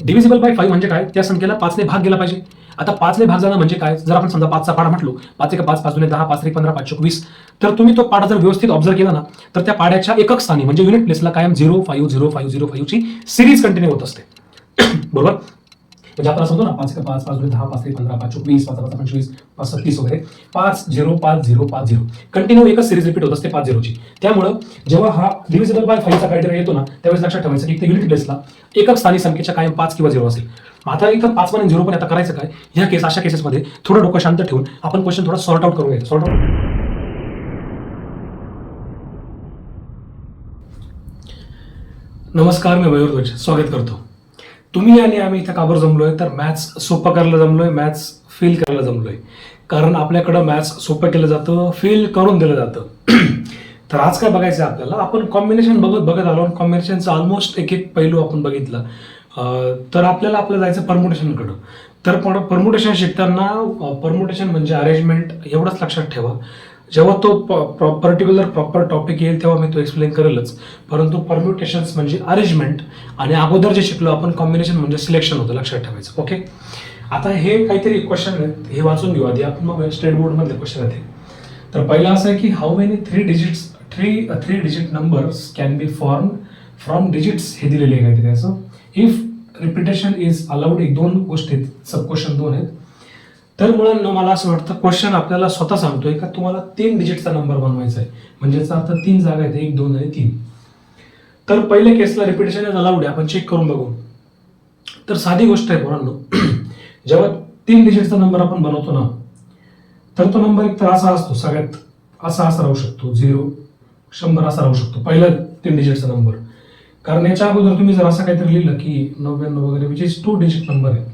Divisible by five म्हणजे काय? त्या संख्येला पाचने भाग गेला पाहिजे. आता पाचने भाग जाणं म्हणजे काय? जर आपण समजा पाचचा पाडा म्हटलो पाच एक पाच पाच दोन दहा पाच एक पंधरा पाच चोक वीस तर तुम्ही तो पाडा जर व्यवस्थित ऑब्झर्व केला ना तर त्या पाड्याच्या एकक स्थानी म्हणजे युनिट प्लेसला कायम zero five zero five zero फाईव्हची series continue होत असते. बरोबर? म्हणजे आपण समजतो ना पाच एक पाच पाच दहा पाच एक पंधरा पाच चोवीस पाच पाच पंचवीस पाच सत्तीस वगैरे पाच झिरो पाच झिरो पाच झिरो. कंटिन्यू एकच सिरीज रिपीट होत असते पाच झिरोची. त्यामुळं जेव्हा हा डिव्हिजिबल बाय फाईव्हचा क्रायटेरिया येतो ना त्यावेळेस लक्षात ठेवायचं की युनिट बेसला एकच स्थानी संख्येच्या कायम पाच किंवा झिरो असेल. आता इथं पाच पण झिरो पण आता करायचं काय? ह्या केस अशा केसेसमध्ये थोडं डोकं शांत ठेवून आपण क्वेश्चन थोडा सॉर्ट आउट करून घ्यायचं सॉर्ट आउट नमस्कार मी मयूर ध्वज. स्वागत करतो. तुम्ही आणि आम्ही इथं काबर जमलोय? तर मॅथ्स सोपं करायला जमलोय मॅथ्स फील करायला जमलोय. कारण आपल्याकडं मॅथ्स सोपं केलं जातं फील करून दिलं जातं. तर आज काय बघायचं आपल्याला? आपण कॉम्बिनेशन बघत बघत आलो आणि कॉम्बिनेशनचं ऑलमोस्ट एक एक पैलू आपण बघितला. तर आपल्याला आपलं जायचं परमुटेशनकडं तर परमुटेशन शिकताना परमुटेशन म्हणजे अरेंजमेंट एवढंच लक्षात ठेवा. जेव्हा तो पर्टिक्युलर प्रॉपर टॉपिक येईल तेव्हा मी तो एक्सप्लेन करेलच. परंतु परम्युटेशन्स म्हणजे अरेंजमेंट आणि अगोदर जे शिकलो आपण कॉम्बिनेशन म्हणजे सिलेक्शन होतं लक्षात ठेवायचं. ओके आता हे काहीतरी क्वेश्चन आहेत हे वाचून घेऊ आधी. आपण मग स्टेट बोर्डमधले क्वेश्चन आहेत तर पहिला असं आहे की how many three digits three three digit numbers can be form from digits हे दिलेले आहे काहीतरी असं. इफ रिपिटेशन इज अलाउड एक दोन गोष्टी आहेत. सब क्वेश्चन दोन आहेत. तर मुलांना मला असं वाटतं क्वेश्चन आपल्याला स्वतः सांगतोय का तुम्हाला तीन डिजिटचा नंबर बनवायचा आहे. म्हणजे आता अर्थ तीन जागा आहेत एक दोन आणि तीन. तर पहिल्या केसला रिपिटेशन अलाउड आहे आपण चेक करून बघू. तर साधी गोष्ट आहे पोरांनो जेव्हा तीन डिजिटचा नंबर आपण बनवतो ना तर तो नंबर एक तर असा असतो सगळ्यात असा असा राहू शकतो झिरो शंभर असा राहू शकतो पहिला तीन डिजिटचा नंबर कारण याच्या अगोदर तुम्ही जर असं काहीतरी लिहिलं की नव्याण्णव वगैरे which is two digit number आहे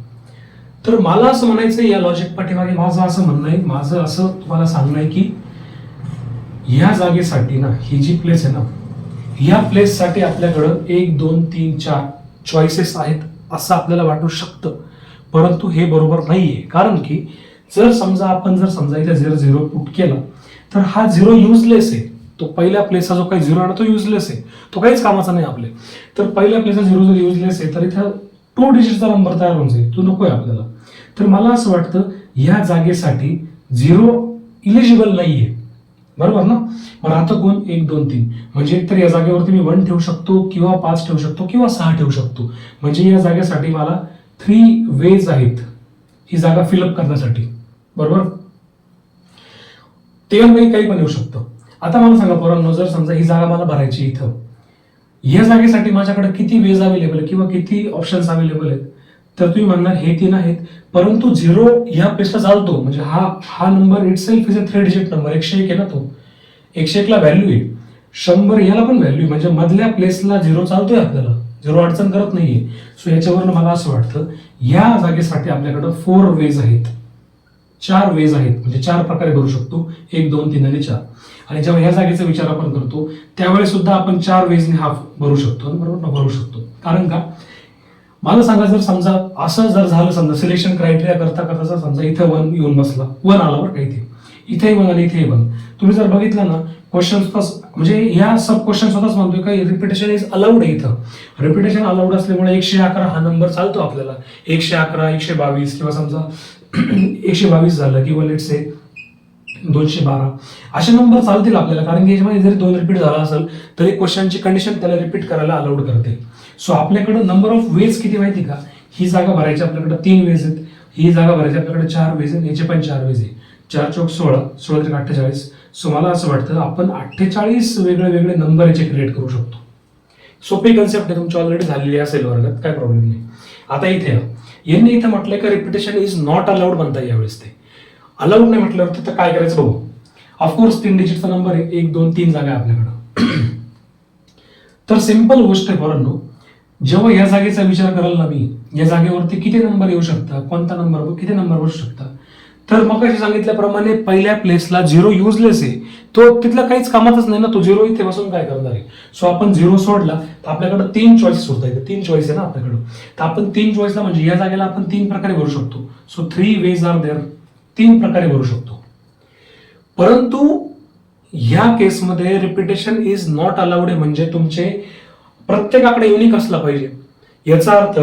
तर मला असं म्हणायचं या लॉजिक पाठीमागे माझं असं म्हणणं आहे माझं असं तुम्हाला सांगणं आहे की या जागेसाठी ना ही जी प्लेस आहे ना या प्लेससाठी आपल्याकडं एक दोन तीन चार चॉईसेस आहेत असं आपल्याला वाटू शकतं. परंतु हे बरोबर नाही आहे कारण की जर समजा आपण जर समजा इथे झिरो झिरो पुट केला तर हा झिरो युजलेस आहे. तो पहिल्या प्लेसचा जो काही झिरो आहे ना तो युजलेस आहे. तो काहीच कामाचा नाही आपले तर पहिल्या प्लेसचा झिरो जर युजलेस आहे तर इथं टू डिजिटचा नंबर तयार होऊन जाईल? तो नको आहे आपल्याला. तर मला असं वाटतं या जागेसाठी झिरो इलिजिबल नाही आहे बरोबर ना? मग आता कोण? एक दोन तीन. म्हणजे एकतर या जागेवरती मी वन ठेवू शकतो किंवा पाच ठेवू शकतो किंवा सहा ठेवू शकतो. म्हणजे या जागेसाठी मला थ्री वेज आहेत ही जागा फिलअप करण्यासाठी. बरोबर? ते काही पण येऊ शकतं. आता मला सांगा पोरांनो जर समजा ही जागा मला भरायची इथं या जागेसाठी माझ्याकडे किती वेज अवेलेबल आहे किंवा किती ऑप्शन्स अवेलेबल आहेत तर तुम्ही म्हणणार हे तीन आहेत. परंतु झिरो या प्लेसला चालतो म्हणजे हा हा number itself is a three digit number एकशे एक आहे ना तो. एकशे एकला व्हॅल्यू आहे. शंभर याला पण व्हॅल्यू म्हणजे मधल्या प्लेसला झिरो चालतोय आपल्याला. झिरो अडचण करत नाहीये. सो याच्यावरून मला असं वाटतं या जागेसाठी आपल्याकडं फोर वेज आहेत. चार वेज आहेत. म्हणजे चार प्रकारे भरू शकतो. एक दोन तीन आणि चार. आणि जेव्हा ह्या जागेचा विचार आपण करतो त्यावेळेस सुद्धा आपण चार वेजने हा भरू शकतो बरोबर ना भरू शकतो. कारण का? मला सांगा जर समजा असं जर झालं समजा सिलेक्शन क्रायटेरिया करता करता जर समजा इथं वन येऊन बसला वन आला बरं का इथे. इथेही वन आणि इथेही वन तुम्ही जर बघितलं ना क्वेश्चन म्हणजे या सब क्वेश्चन स्वतःच म्हणतोय का रिपिटेशन इज अलाउड आहे इथं. रिपिटेशन अलाउड असल्यामुळे एकशे अकरा हा नंबर चालतो आपल्याला. एकशे अकरा एकशे बावीस किंवा समजा एकशे बावीस झालं किंवा लेट से दोनशे बारा. असे नंबर चालतील आपल्याला कारण की याच्यामध्ये जरी दोन रिपीट झाला असेल तरी क्वेश्चनची कंडिशन त्याला रिपीट करायला अलाउड करते. सो आपल्याकडं नंबर ऑफ वेज किती माहिती का? ही जागा भरायची आपल्याकडे तीन वेज आहेत. ही जागा भरायची आपल्याकडे चार वेज आहेत याचे पण चार वेज आहे चार चौक सोळा सोळा तरी अठ्ठेचाळीस. सो मला असं वाटतं आपण अठ्ठेचाळीस वेगळे वेगळे नंबर याचे क्रिएट करू शकतो. सोपी कन्सेप्ट आहे तुमची ऑलरेडी झालेली असेल वर्गात काय प्रॉब्लेम नाही. आता इथे या. यांनी इथं म्हटलंय का रिपिटेशन इज नॉट अलाउड म्हणता यावेळेस ते. अलाउड नाही म्हटल्यावर तर काय करायचं बघू. ऑफकोर्स तीन डिजिटचा नंबर आहे. एक दोन तीन जागा आहे आपल्याकडं. तर सिंपल गोष्ट आहे पोरांनो. जेव्हा या जागेचा विचार कराल ना मी या जागेवरती किती नंबर येऊ शकता कोणता नंबर किती नंबर बसू शकता तर मग अशी सांगितल्याप्रमाणे पहिल्या प्लेसला झिरो युजलेस आहे. तो तिथला काहीच कामातच नाही ना तो झिरो इथे बसून काय करणार आहे? सो आपण झिरो सोडला तर आपल्याकडे तीन चॉईस होत आहेत तीन चॉईस आहे ना आपल्याकडं. तर आपण तीन चॉईसला म्हणजे या जागेला आपण तीन प्रकारे भरू शकतो. So three ways are there तीन प्रकारे भरू शकतो. परंतु ह्या केसमध्ये रिपिटेशन इज नॉट अलाउड आहे. म्हणजे तुमचे प्रत्येकाकडे युनिक असला पाहिजे. याचा अर्थ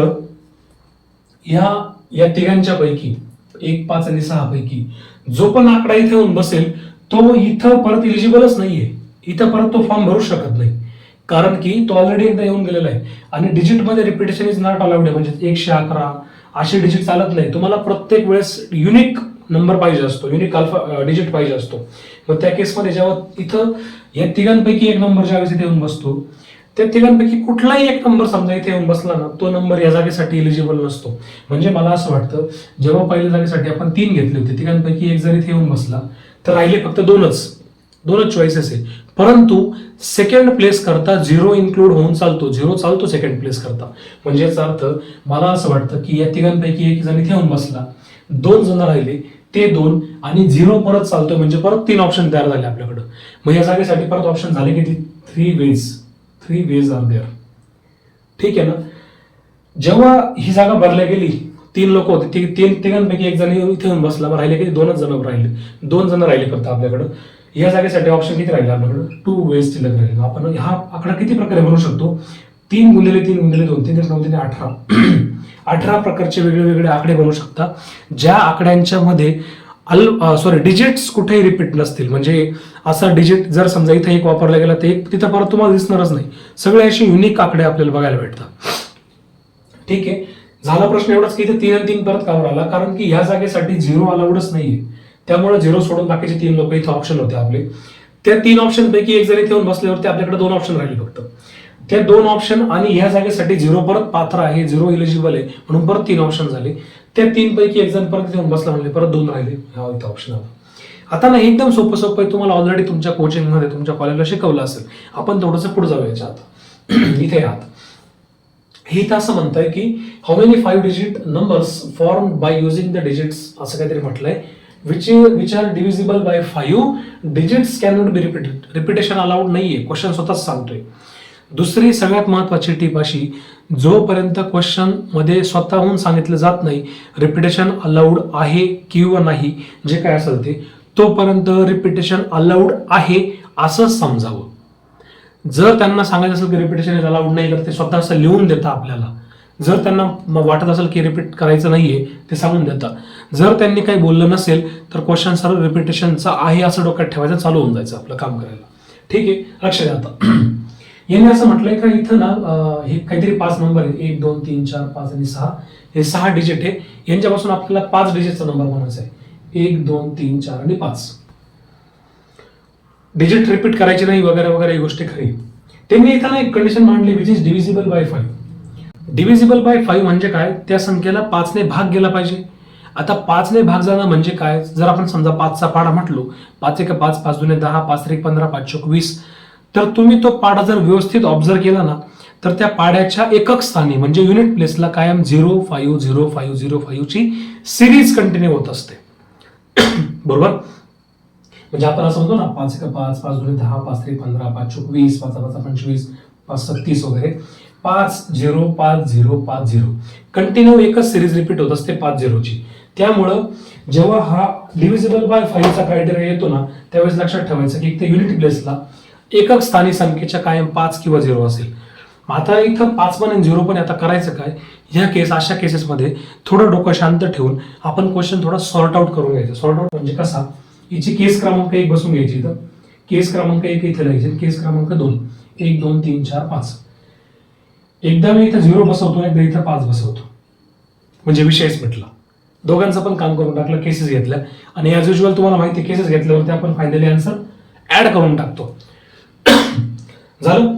ह्या या तिघांच्या पैकी एक पाच आणि सहा पैकी. जो पण आकडा इथे येऊन बसेल तो इथं परत इलिजिबलच नाहीये. इथं परत तो फॉर्म भरू शकत नाही. कारण की तो ऑलरेडी एकदा येऊन गेलेला आहे. आणि डिजिटमध्ये रिपिटेशन इज नॉट अलाउड आहे. म्हणजे एकशे अकरा असे डिजिट चालत नाही. तुम्हाला प्रत्येक वेळेस युनिक नंबर पाहिजे असतो युनिक अल्फा डिजिट पाहिजे असतो. मग त्या केसमध्ये जेव्हा इथं या तिघांपैकी एक नंबर ज्यावेळेस इथे येऊन बसतो त्या तिघांपैकी कुठलाही एक नंबर समजा इथे येऊन बसला ना तो नंबर या जागेसाठी एलिजिबल नसतो. म्हणजे मला असं वाटतं जेव्हा पहिल्या जागेसाठी आपण तीन घेतले होते तिघांपैकी एक जर इथे येऊन बसला तर राहिले फक्त दोनच. दोनच चॉईसेस आहे. परंतु सेकंड प्लेस करता झिरो इन्क्लूड होऊन चालतो. झिरो चालतो सेकंड प्लेस करता. म्हणजे याचा अर्थ मला असं वाटतं की या तिघांपैकी एक जण इथे येऊन बसला. दोन जण राहिले ते दोन आणि झिरो परत चालतोय म्हणजे परत तीन ऑप्शन तयार झाले आपल्याकडं. मग या जागेसाठी परत ऑप्शन झाले किती three ways three ways are there ठीक आहे ना? जेव्हा ही जागा भरल्या गेली तीन लोक होते ती तीन तिघांपैकी एक जण येऊन इथे येऊन बसला मग राहिले किती दोनच जण राहिले. दोन जण राहिले फक्त आपल्याकडं. या जागेसाठी ऑप्शन किती राहिले आपल्याकडं? टू वेज शिल्लक राहिले. आपण हा आकडा किती प्रकारे म्हणू शकतो? तीन गुंडले तीन गुंडले दोन तीन नऊ तीन अठरा. अठरा प्रकारचे वेगळे वेगळे आकडे बनवू शकता ज्या आकड्यांच्या मध्ये अल सॉरी डिजिट्स कुठेही रिपीट नसतील. म्हणजे असा डिजिट जर समजा इथे एक वापरला गेला तर एक तिथं परत तुम्हाला दिसणारच नाही. सगळे असे युनिक आकडे आपल्याला बघायला भेटतात. ठीक आहे. झाला प्रश्न एवढाच की इथे तीन आणि तीन परत कावर आला. कारण की ह्या जागेसाठी झिरो अलाउडच नाहीये. त्यामुळे झिरो सोडून बाकीचे तीन लोक इथे ऑप्शन होते आपले. त्या तीन ऑप्शन पैकी एक जर इथे येऊन बसल्यावरती आपल्याकडे दोन ऑप्शन राहिले फक्त. त्या दोन ऑप्शन आणि ह्या जागेसाठी झिरो परत पात्र आहे झिरो इलिजिबल आहे म्हणून परत तीन ऑप्शन झाले. त्या तीन पैकी एक जण परत येऊन बसला म्हणले परत दोन राहिले. हा इथं ऑप्शन आला आता ना एकदम सोपं सोपं आहे. तुम्हाला ऑलरेडी तुमच्या कोचिंगमध्ये तुमच्या कॉलेजला शिकवलं असेल. आपण थोडंसं पुढे जाऊ याच्या आता. इथे आहात हे तर असं म्हणतंय की how many five digit numbers form by using the digits असं काहीतरी म्हटलंय which which are divisible by five digits can not be repeated repetition allowed नाहीये. क्वेश्चन स्वतःच सांगतोय. दुसरी सगळ्यात महत्वाची टीप अशी जोपर्यंत क्वेश्चनमध्ये स्वतःहून सांगितलं जात नाही रिपिटेशन अलाउड आहे किंवा नाही जे काय असेल ते तोपर्यंत रिपिटेशन अलाउड आहे असं समजावं. जर त्यांना सांगायचं असेल की रिपिटेशन इज अलाउड नाही तर ते स्वतः असं लिहून देता आपल्याला. जर त्यांना वाटत असेल की रिपीट करायचं नाही आहे ते सांगून देता जर त्यांनी काही बोललं नसेल तर क्वेश्चन सर्व रिपिटेशनचा आहे असं डोक्यात ठेवायचं चालू होऊन जायचं आपलं काम करायला. ठीक आहे? लक्ष द्या आता. यांनी असं म्हटलंय का इथं ना हे काहीतरी पाच नंबर आहे एक दोन तीन चार पाच आणि सहा. हे सहा डिजिट आहे यांच्यापासून आपल्याला पाच डिजिटचा नंबर म्हणायचा आहे. एक दोन तीन चार आणि पाच. डिजिट रिपीट करायची नाही वगैरे वगैरे ही गोष्टी खरी. त्यांनी इथं ना एक कंडिशन मांडली which is divisible by five divisible by five म्हणजे काय? त्या संख्येला पाचने भाग गेला पाहिजे. आता पाचने भाग जाणं म्हणजे काय? जर आपण समजा पाचचा पाडा म्हटलो पाच एक पाच पाच जुने दहा पाच एक पंधरा पाच चोक वीस. तर तुम्ही तो पाडा जर व्यवस्थित ऑब्झर्व केला ना तर त्या पाड्याच्या एकक स्थानी म्हणजे युनिट प्लेसला कायम zero five zero five zero फाईव्हची series continue होत असते. बरोबर? म्हणजे आपण असं म्हणतो ना पाच एक पाच पाच दोन दहा पाच त्रिक पंधरा पाच चोवीस पाच पाच पंचवीस पाच सत्तीस वगैरे. पाच झिरो पाच झिरो पाच झिरो कंटिन्यू एकच सिरीज रिपीट होत असते पाच झिरोची त्यामुळं जेव्हा हा डिव्हिजिबल बाय फाईव्हचा क्रायटेरिया येतो ना त्यावेळेस लक्षात ठेवायचं की ते युनिट प्लेसला एकक स्थानी संख्येच्या कायम पाच किंवा झिरो असेल. आता इथं पाच पण आणि झिरो पण आता करायचं काय? ह्या केस अशा केसेसमध्ये थोडं डोकं शांत ठेवून आपण क्वेश्चन थोडा सॉर्ट आउट करून घ्यायचा. सॉर्ट आउट म्हणजे कसा? हिची केस क्रमांक एक बसून घ्यायची इथं. केस क्रमांक एक इथे लिहायचे केस क्रमांक दोन. एक दोन तीन चार पाच. एकदा मी इथं झिरो बसवतो एकदा इथं पाच बसवतो. म्हणजे विषयच भेटला दोघांचं पण काम करून टाकलं केसेस घेतल्या. आणि ॲज युजल तुम्हाला माहिती केसेस घेतल्यावरती आपण फायनली आन्सर ऍड करून टाकतो. झालं?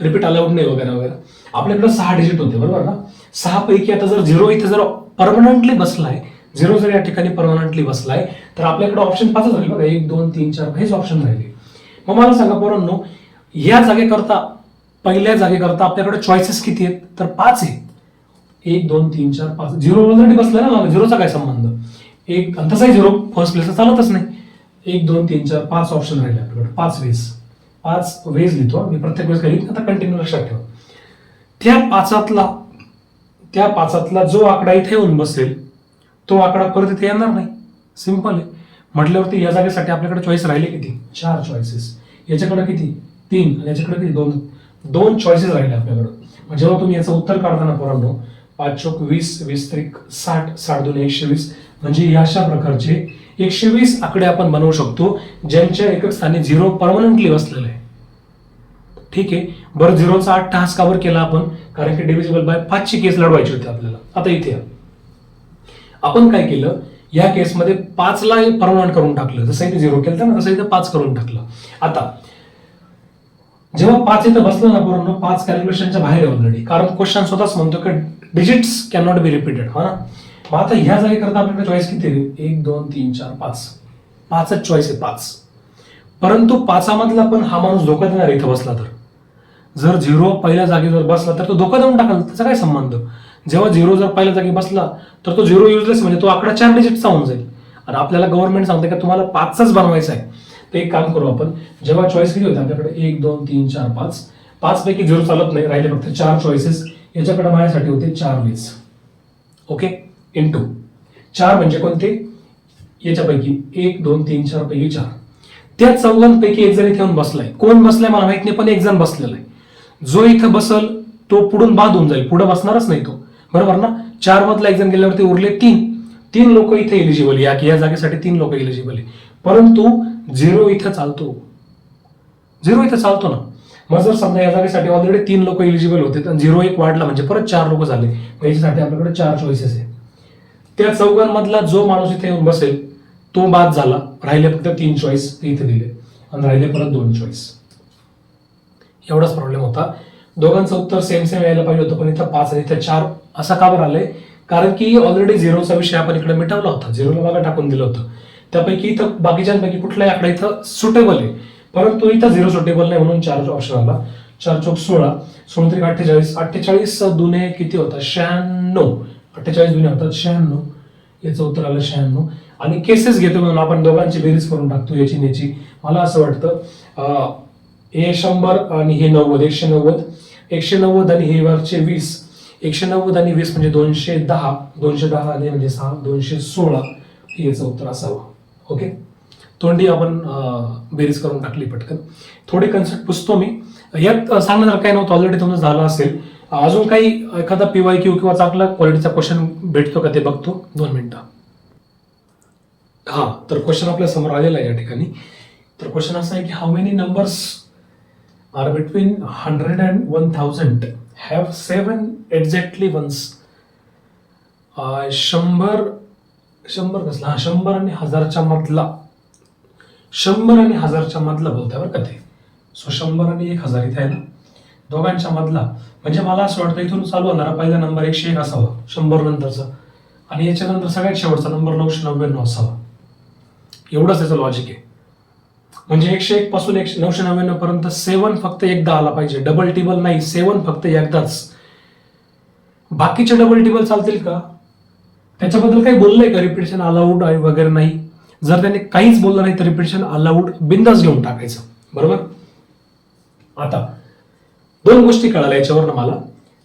रिपीट अलाउड नाही वगैरे वगैरे. आपल्याकडे सहा डिजिट होते बरोबर ना? सहा पैकी आता जर झिरो इथे जर परमनंटली बसलाय झिरो जर या ठिकाणी परमनंटली बसलाय तर आपल्याकडे ऑप्शन पाचच राहील बघा. एक दोन तीन चार हेच ऑप्शन राहिले. मग मला सांगा पोरांनो या जागेकरता पहिल्या जागेकरता आपल्याकडे चॉईसेस किती आहेत? तर पाच आहेत. एक दोन तीन चार पाच. झिरो ऑलरेडी बसलाय ना झिरोचा काय संबंध? एक आणि तसाही झिरो फर्स्ट प्लेसला चालतच नाही. एक दोन तीन चार पाच ऑप्शन राहिले आपल्याकडे. पाच वेज पाच वेज लिहितो. मी प्रत्येक वेळेस काही लिहित आता कंटिन्यू लक्षात ठेवा. त्या पाचातला त्या पाचातला जो आकडा इथे येऊन बसेल तो आकडा परत इथे येणार नाही. सिंपल आहे. म्हटल्यावरती या जागेसाठी आपल्याकडे चॉईस राहिले किती? चार चॉईसेस याच्याकडे किती? तीन. आणि याच्याकडे किती? दोन. दोन चॉईसेस राहिले आपल्याकडे. मग जेव्हा तुम्ही याचं उत्तर काढताना पोरांनो पाच चोक वीस वीस त्रिक साठ साठ दोन एकशे वीस. म्हणजे या अशा प्रकारचे एकशे वीस आकडे आपण बनवू शकतो ज्यांच्या एकक स्थानी झिरो परमनंटली बसलेलं आहे. ठीक आहे? बरं झिरोचा आठ टास्क कावर केला आपण कारण की डिव्हिजिबल बाय पाचशे केस लढवायची होती आपल्याला. आता इथे आपण काय केलं? या केसमध्ये पाचला परमनंट करून टाकलं. जसं इथे झिरो केलं ना तसं इथे पाच करून टाकलं. आता जेव्हा पाच इथं बसलं ना पूर्ण पाच कॅल्क्युलेशनच्या बाहेर ऑलरेडी कारण क्वेश्चन स्वतःच म्हणतो की digits can not be repeated हा ना? मग आता ह्या जागेकरता आपल्याकडे चॉईस किती आहे? एक दोन तीन चार पाच. पाचच चॉईस आहे पाच. परंतु पाचामधला पण हा माणूस धोका देणार इथं बसला तर. जर झिरो पहिल्या जागी जर बसला तर तो धोका देऊन टाकाल त्याचा काय संबंध? जेव्हा झिरो जर पहिल्या जागी बसला तर तो झिरो युजलेस म्हणजे तो आकडा चार डिजिटचा होऊन जाईल. आणि आपल्याला गव्हर्नमेंट सांगते का तुम्हाला पाचचाच बनवायचा आहे. तर एक काम करू आपण जेव्हा चॉईस किती होते? आपल्याकडे एक दोन तीन चार पाच. पाच पैकी झिरो चालत नाही राहिले फक्त चार चॉईसेस याच्याकडे माझ्यासाठी होते चार वीस ओके इन टू चार म्हणजे कोणते? याच्यापैकी एक दोन तीन चार पैकी चार. त्या चौघांपैकी एक जण इथे येऊन बसलाय. कोण बसलाय मला माहीत नाही पण एक जण बसलेला आहे. जो इथं बसल तो पुढून बाद होऊन जाईल. पुढे बसणारच नाही तो. बरोबर ना? चार मधला एक जण गेल्यावरती उरले तीन. तीन लोक इथे एलिजिबल या की या जागेसाठी तीन लोक एलिजिबल आहे. परंतु झिरो इथं चालतो. झिरो इथं चालतो ना? मग जर समजा या जागेसाठी ऑलरेडी तीन लोक एलिजिबल होते तर झिरो एक वाढला म्हणजे परत चार लोक झाले. याच्यासाठी आपल्याकडे चार चॉईसेस आहे. त्या चौघांमधला जो माणूस इथे येऊन बसेल तो बाद झाला. राहिले फक्त तीन चॉईस इथे दिले. आणि राहिले परत दोन चॉईस एवढाच प्रॉब्लेम होता. दोघांचं उत्तर सेम सेम यायला पाहिजे होतं पण इथं पाच आणि इथं चार असा का बरं आलंय? कारण की ऑलरेडी झिरोचा विषय आपण इकडे मिटवला होता. झिरोला मागे टाकून दिलं होतं. त्यापैकी इथं बाकीच्यांपैकी कुठलाही आकडा इथं सुटेबल आहे. परंतु इथं झिरो सुटेबल नाही म्हणून चार ऑप्शन आला. चार चौक सोळा सोळा तरी अठ्ठेचाळीस अठ्ठेचाळीस दुने किती होता? शहाण्णव. अठ्ठेचाळीस दुने होतात शहाण्णव. याचं उत्तर आलं शहाण्णव. आणि केसेस घेतो म्हणून आपण दोघांची बेरीज करून टाकतो याची नेची याची मला असं वाटतं हे शंभर आणि हे नव्वद एकशे नव्वद. एकशे नव्वद आणि हे वरचे वीस. एकशे नव्वद आणि वीस म्हणजे दोनशे दहा. दोनशे दहा आणि म्हणजे सहा दोनशे सोळा हे याचं उत्तर असावं. ओके? तोंडी आपण बेरीज करून टाकली पटकन. थोडी कन्सेप्ट पुसतो मी. यात सांगणार काय नव्हतं ऑलरेडी तुमचं झालं असेल. अजून काही एखादा पीवाय क्यू किंवा चांगला क्वालिटीचा क्वेश्चन भेटतो का ते बघतो? दोन मिनटं. हा तर क्वेश्चन आपल्यासमोर आलेला आहे या ठिकाणी. तर क्वेश्चन असा आहे की how many numbers are between hundred and one thousand have seven exactly once शंभर शंभर कसला? हा शंभर आणि हजारच्या मधला. शंभर आणि हजारच्या मधला बोलतोय बरं का ते. सो शंभर आणि एक हजार इथे आहे ना? दोघांच्या मधला. म्हणजे मला असं वाटतं इथून चालू होणारा पहिला नंबर एकशे एक असावा शंभर नंतरचा. आणि याच्यानंतर सगळ्यात शेवटचा नंबर नऊशे नव्याण्णव असावा. एवढंच त्याचं लॉजिक आहे. म्हणजे एकशे एक पासून एकशे नऊशे नव्याण्णव पर्यंत सेवन फक्त एकदा आला पाहिजे. डबल टेबल नाही सेवन फक्त एकदाच. बाकीचे डबल टेबल चालतील का? त्याच्याबद्दल काही बोललंय का? रिपिटेशन अलाउड आहे वगैरे नाही. जर त्याने काहीच बोललं नाही तर रिपिटेशन अलाउड बिंदास घेऊन टाकायचं. बरोबर? आता दोन गोष्टी कळाल्या याच्यावरनं मला.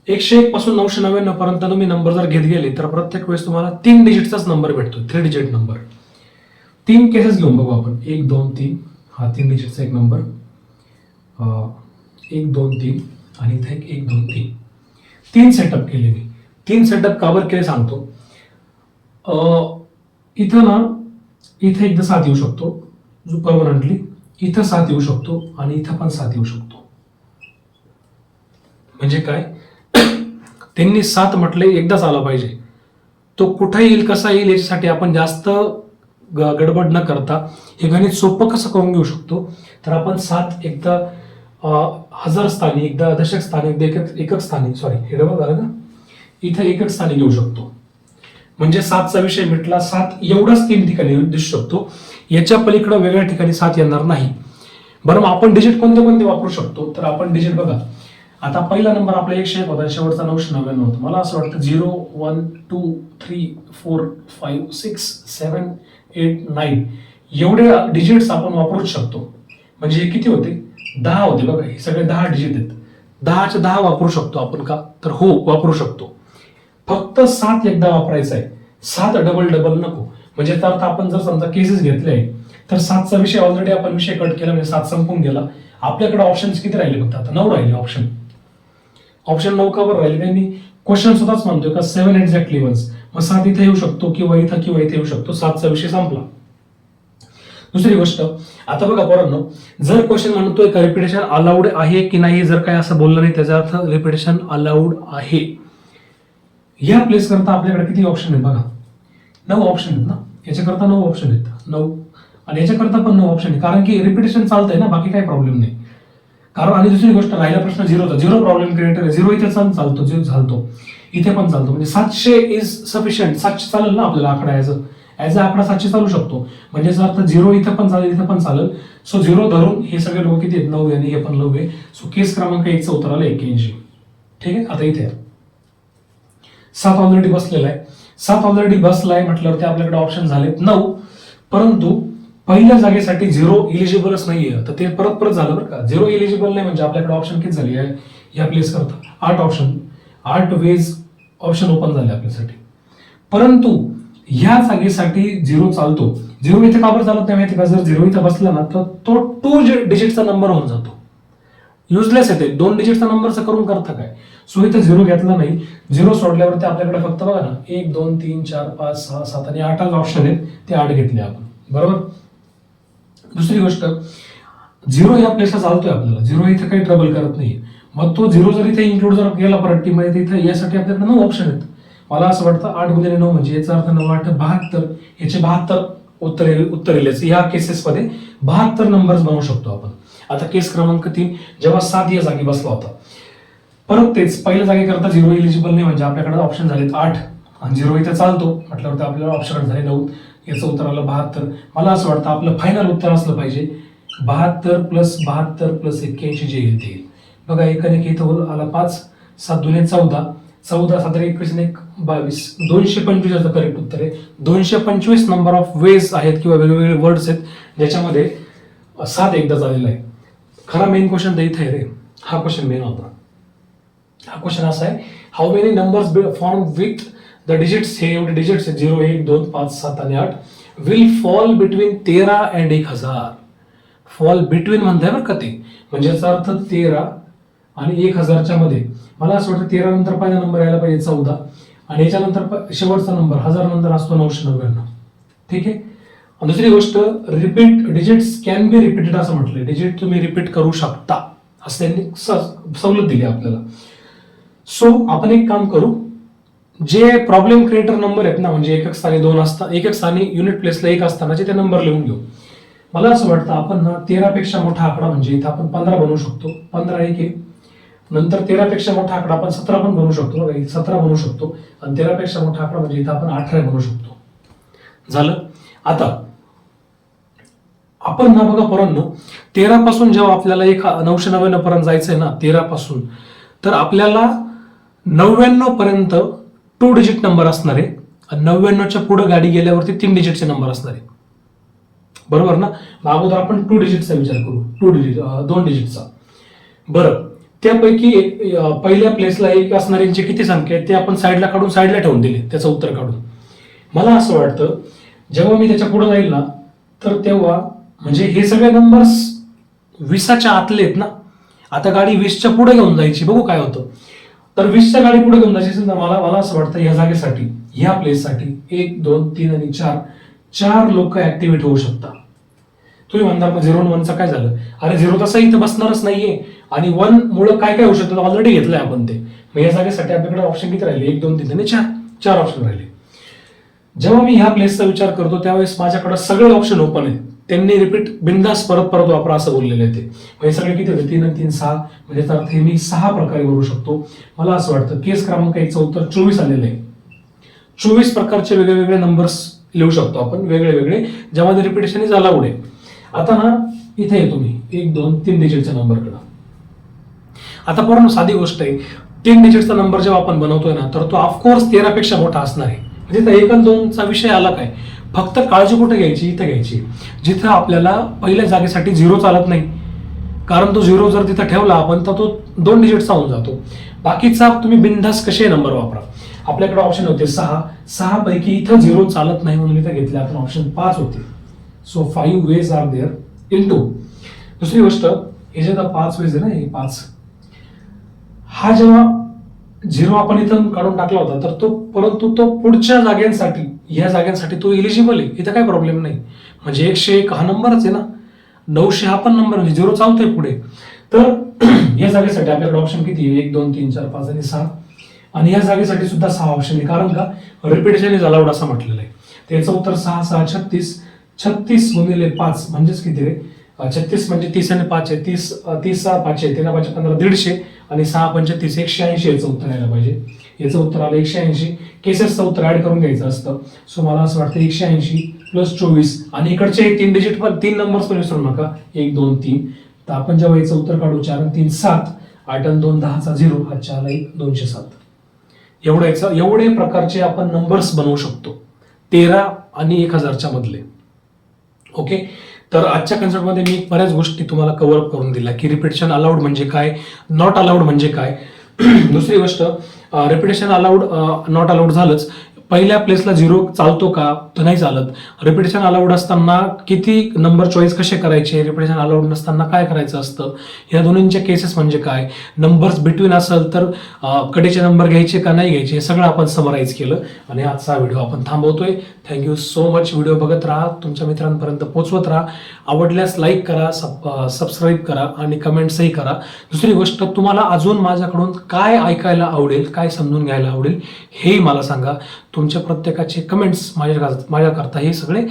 एकशे एक पासून नऊशे नव्याण्णव पर्यंत तुम्ही नंबर जर घेत गेले तर प्रत्येक वेळेस तुम्हाला तीन डिजिटचाच नंबर भेटतो थ्री डिजिट नंबर तीन केसेस घेऊन बघू आपण. एक दोन तीन. हा तीन डिजिटचा एक नंबर एक दोन तीन. आणि इथे एक एक दोन तीन. तीन सेटअप केले मी. तीन सेटअप काबर केले सांगतो. इथं ना इथे एकदा सात येऊ शकतो. जो परमनंटली इथं सात येऊ शकतो आणि इथं पण सात येऊ शकतो. म्हणजे काय? त्यांनी सात म्हटले एकदाच आला पाहिजे. तो कुठे येईल कसा येईल याच्यासाठी आपण जास्त ग- गडबड न करता हे गणित सोपं कसं करून घेऊ शकतो? तर आपण सात एकदा हजार स्थानी एकदा दशक स्थानी एकदा एकक एकक स्थानी सॉरी हे डबल झालं ना इथं एकक स्थानी घेऊ शकतो. म्हणजे सातचा विषय मिटला सात एवढाच तीन ठिकाणी दिसू शकतो. याच्या पलीकडे वेगळ्या ठिकाणी सात येणार नाही. बरं मग आपण डिजिट कोणते कोणते वापरू शकतो? तर आपण डिजिट बघा. आता पहिला नंबर आपला एकशे एक होता शेवटचा नऊशे नव्याण्णव होता. मला असं वाटतं zero one two three four five six seven eight nine एवढे डिजिट्स आपण वापरूच शकतो. म्हणजे हे किती होते? दहा होते बघा हे सगळे दहा डिजिट आहेत. दहाचे दहा वापरू शकतो आपण का? तर हो वापरू शकतो. फक्त सात एकदा वापरायचा आहे. सात डबल डबल नको. म्हणजे तर आता आपण जर समजा केसेस घेतले तर सातचा विषय ऑलरेडी आपण विषय कट केला म्हणजे सात संपून गेला. आपल्याकडे ऑप्शन्स किती राहिले फक्त आता नऊ राहिले ऑप्शन ऑप्शन नऊ का बरं राहिले त्यांनी क्वेश्चन स्वतःच म्हणतोय का? सेव्हन एक्झॅक्टली वन्स मग सात इथे येऊ शकतो किंवा इथं किंवा इथे येऊ शकतो. सातचा विषय संपला. दुसरी गोष्ट आता बघा पोरांनो जर क्वेश्चन म्हणतोय का रिपिटेशन अलाउड आहे की नाही जर काय असं बोललं नाही त्याचा अर्थ रिपिटेशन अलाउड आहे. या प्लेस करता आपल्याकडे किती ऑप्शन आहे बघा. नऊ ऑप्शन आहेत ना? याच्याकरता नऊ ऑप्शन आहेत. नऊ. आणि याच्याकरता पण नऊ ऑप्शन आहे कारण की रिपिटेशन चालतंय ना बाकी काही प्रॉब्लेम नाही. कारण आणि दुसरी गोष्ट राहिला प्रश्न झिरोचा झिरो प्रॉब्लेम क्रिएटर आहे. झिरो इथे पण चालतो झिरो चालतो इथे पण चालतो. म्हणजे सातशे इज सफिशियंट सातशे चालेल ना आपल्याला आकडा ॲज ॲज अ आकडा सातशे चालू शकतो. म्हणजे जर आता झिरो इथं पण चालेल इथं पण चालेल. सो झिरो धरून हे सगळे लोक किती आहेत? नऊ आणि हे पण नऊ आहे. सो केस क्रमांक एकचा उत्तर आलं एक्क्याऐंशी. ठीक आहे? आता इथे. सात ऑलरेडी बसलेला आहे. सात ऑलरेडी बसलाय म्हटल्यावरती आपल्याकडे ऑप्शन झालेत नऊ. परंतु पहिल्या जागेसाठी झिरो इलिजिबलच नाहीये. तर ते परत परत झालं बरं का. झिरो इलिजिबल नाही म्हणजे आपल्याकडे ऑप्शन किती झाली आहे? या प्लेस करता. आठ ऑप्शन आठ वेज ऑप्शन ओपन झाले आपल्यासाठी. परंतु ह्या जागेसाठी झिरो चालतो. झिरो इथे का बरं चालत नाही माहिती का? जर झिरो इथे बसला ना तर तो टू डिजिटचा नंबर होऊन जातो. युजलेस येते दोन डिजिटचा नंबरचं करून करता काय? सो इथे झिरो घेतला नाही. झिरो सोडल्यावरती आपल्याकडे फक्त बघा ना. एक दोन तीन चार पाच सहा सात आणि आठ ऑप्शन आहेत. ते आठ घेतले आपण. बरोबर? दुसरी गोष्ट झिरो ह्या प्लेसला चालतोय आपल्याला. झिरो इथे काही ट्रबल करत नाही मग तो झिरो जर इथे इन्क्लूड जर केला परत टीममध्ये इथे यासाठी आपल्याकडे नऊ ऑप्शन आहेत. मला असं वाटतं आठ गुणिले नऊ म्हणजे याचा अर्थ नऊ आठ बहात्तर. याचे बहात्तर उत्तर उत्तर येईल या केसेसमध्ये बहात्तर नंबर्स बनवू शकतो आपण. आता केस क्रमांक तीन जेव्हा सात या जागी बसला होता. परत तेच पहिल्या जागी करता झिरो इलिजिबल नाही म्हणजे आपल्याकडे ऑप्शन झालेत आठ. आणि झिरो इथे चालतो. म्हटल्यावरती आपल्याला ऑप्शन झाले नऊ. याचं उत्तर आलं बहात्तर. मला असं वाटतं आपलं फायनल उत्तर असलं पाहिजे. बहात्तर प्लस बहात्तर प्लस एक्क्याऐंशी जे येईल ते येईल बघा एकाने एक इथं आला पाच सात दुने चौदा. चौदा सात एकवीस एक बावीस. दोनशे पंचवीस याचं करेक्ट उत्तर आहे. दोनशे पंचवीस नंबर ऑफ वेज आहेत किंवा वेगवेगळे वर्ड्स आहेत ज्याच्यामध्ये सात एकदा झालेला आहे. खरा मेन क्वेश्चन तर इथे आहे रे. हा क्वेश्चन मेन होता. हा क्वेश्चन असा आहे. How many numbers form with the digits हे एवढे डिजिट्स आहेत झिरो एक दोन पाच सात आणि आठ. विल फॉल बिटवीन तेरा अँड एक हजार. फॉल बिटवीन म्हणताय बरं का ते? म्हणजे याचा अर्थ तेरा आणि एक हजारच्या मध्ये. मला असं वाटतं तेरा नंतर पहिला नंबर यायला पाहिजे चौदा. आणि याच्यानंतर शेवटचा नंबर हजार नंतर असतो नऊशे नव्याण्णव. ठीक आहे? दुसरी गोष्ट repeat digits can be repeated असं म्हटलंय. डिजिट तुम्ही रिपीट करू शकता. असं त्यांनी स- सवलत दिली आपल्याला. सो आपण एक काम करू. जे प्रॉब्लेम क्रिएटर नंबर आहेत ना म्हणजे एक स्थानी दोन असता एक स्थानी युनिट प्लेसला एक असतानाचे ते नंबर लिहून घेऊ. मला असं वाटतं आपण ना तेरापेक्षा मोठा आकडा म्हणजे इथं आपण पंधरा बनवू शकतो. पंधरा एक आहे. नंतर तेरापेक्षा मोठा आकडा आपण सतरा पण बनवू शकतो. सतरा बनवू शकतो. आणि तेरापेक्षा मोठा आकडा म्हणजे इथं आपण अठरा बनवू शकतो. झालं? आता आपण ना बघा पोरांना तेरा पासून जेव्हा आपल्याला एक नऊशे नव्याण्णव पर्यंत जायचंय ना तेरा पासून तर आपल्याला नव्याण्णव पर्यंत टू डिजिट नंबर असणार आहे. नव्याण्णवच्या पुढे गाडी गेल्यावरती तीन डिजिटचे नंबर असणार आहे. बरोबर ना? मग अगोदर आपण टू डिजिटचा विचार करू. टू डिजिट दोन डिजिटचा बरं. त्यापैकी एक पहिल्या प्लेसला एक असणाऱ्यांची किती संख्या आहे ते आपण साईडला काढून साईडला ठेवून दिले. त्याचं उत्तर काढून. मला असं वाटतं जेव्हा मी त्याच्या पुढे जाईल ना तर तेव्हा म्हणजे हे सगळे नंबर्स विसाच्या आतले आहेत ना? आता गाडी वीसच्या पुढे घेऊन जायची. बघू काय होतं. तर वीसच्या गाडी पुढे घेऊन जायची असेल तर मला मला असं वाटतं या जागेसाठी ह्या प्लेससाठी एक दोन तीन आणि चार चार लोक ऍक्टिव्हेट होऊ शकतात. तुम्ही म्हणणार मग झिरो वनचं काय झालं? अरे झिरो तसा इथं बसणारच नाहीये. आणि वन मुळे काय काय होऊ शकतं? ऑलरेडी घेतलंय आपण ते. मग या जागेसाठी आपल्याकडे ऑप्शन किती राहिले? एक दोन तीन आणि चार. चार ऑप्शन राहिले. जेव्हा मी ह्या प्लेसचा विचार करतो त्यावेळेस माझ्याकडे सगळे ऑप्शन ओपन आहेत. त्यांनी रिपीट बिंदास परत परत वापरा असं बोललेले ते. म्हणजे सगळे किती होते? तीन तीन सहा. म्हणजे त्याचा अर्थ हे मी सहा प्रकारे करू शकतो. मला असं वाटतं केस क्रमांक एकचं उत्तर चोवीस आलेलं आहे. चोवीस प्रकारचे वेगळे वेगळे नंबर्स लिहू शकतो आपण वेगळे वेगळे ज्यामध्ये रिपिटेशन इज अलाउड आहे आता ना इथे आहे तुम्ही एक दोन तीन डिजिटच्या नंबरकडं आता पूर्ण साधी गोष्ट आहे. तीन डिजिटचा नंबर जेव्हा आपण बनवतोय ना तर तो ऑफकोर्स तेरापेक्षा मोठा असणार आहे. म्हणजे एक आणि दोनचा विषय आला काय? फक्त काळजी कुठे घ्यायची? इथं घ्यायची. जिथं आपल्याला पहिल्या जागेसाठी झिरो चालत नाही. कारण तो झिरो जर तिथं ठेवला आपण तर तो दोन डिजिटचा होऊन जातो. बाकीचा तुम्ही बिनधास कसे नंबर वापरा. आपल्याकडे ऑप्शन होते सहा. सहा पैकी इथं झिरो चालत नाही म्हणून इथं घेतले आपण ऑप्शन पाच होते. So five ways are there in two दुसरी गोष्ट हे जे आता पाच वेज आहे ना हे पाच. हा जेव्हा झिरो आपण इथं काढून टाकला होता तर तो परंतु तो पुढच्या जाग्यांसाठी ह्या जाग्यांसाठी तो एलिजिबल आहे. इथं काही प्रॉब्लेम नाही. म्हणजे एकशे एक हा नंबरच आहे ना. नऊशे हा पण नंबर म्हणजे झिरो चालतोय पुढे. तर या जागेसाठी आपल्याकडे ऑप्शन किती आहे? एक दोन तीन चार पाच आणि सहा. आणि या जागेसाठी सुद्धा सहा ऑप्शन आहे. कारण का? रिपीटेशन इज अलाउड असं म्हटलेलं आहे. त्याचं उत्तर सहा सहा छत्तीस. छत्तीस गुणिले पाच म्हणजेच किती रे? छत्तीस म्हणजे तीस आणि पाच आहे. तीस तीस सहा पाचशे तेरा पाचशे पंधरा दीडशे आणि सहा पंचतीस एकशे ऐंशी याचं उत्तर यायला पाहिजे. याचं उत्तर आलं एकशे ऐंशी. केसेसचं उत्तर ऍड करून घ्यायचं असतं. सो मला असं वाटतं एकशे ऐंशी प्लस चोवीस आणि इकडचे एक तीन डिजिट पण तीन नंबर्स पण विसरू नका. एक दोन तीन. तर आपण जेव्हा याचं उत्तर काढू चार आणि तीन सात. आठ आणि दोन दहाचा झिरो हा चार एक दोनशे सात. एवढं याचं एवढे प्रकारचे आपण नंबर्स बनवू शकतो. तेरा आणि एक हजारच्या मधले. ओके तर आजच्या कन्सर्टमध्ये मी बऱ्याच गोष्टी तुम्हाला कव्हर करून दिल्या. की रिपिटेशन अलाउड म्हणजे काय नॉट अलाउड म्हणजे काय. दुसरी गोष्ट रिपिटेशन अलाउड नॉट अलाउड झालंच. पहिल्या प्लेसला झिरो चालतो का? तर नाही चालत. रिपिटेशन अलाउड असताना किती नंबर चॉईस कसे करायचे? रिपिटेशन अलाउड नसताना काय करायचं असतं? या दोन्हींच्या केसेस म्हणजे काय? नंबर्स बिटवीन असेल तर कडेचे नंबर घ्यायचे का नाही घ्यायचे हे सगळं आपण समराईज केलं. आणि आजचा व्हिडिओ आपण थांबवतोय. Thank you so much video बघत राहा. तुमच्या मित्रांपर्यंत पोचवत राहा. आवडल्यास लाईक करा सब सबस्क्राईब करा आणि कमेंट्सही करा. दुसरी गोष्ट तुम्हाला अजून माझ्याकडून काय ऐकायला आवडेल काय समजून घ्यायला आवडेल हेही मला सांगा. तुमच्या प्रत्येकाचे कमेंट्स माझ्या माझ्याकरता हे सगळे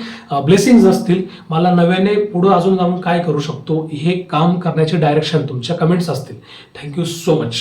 ब्लेसिंग्स असतील. मला नव्याने पुढं अजून जाऊन काय करू शकतो हे काम करण्याचे डायरेक्शन तुमच्या कमेंट्स असतील. Thank you so much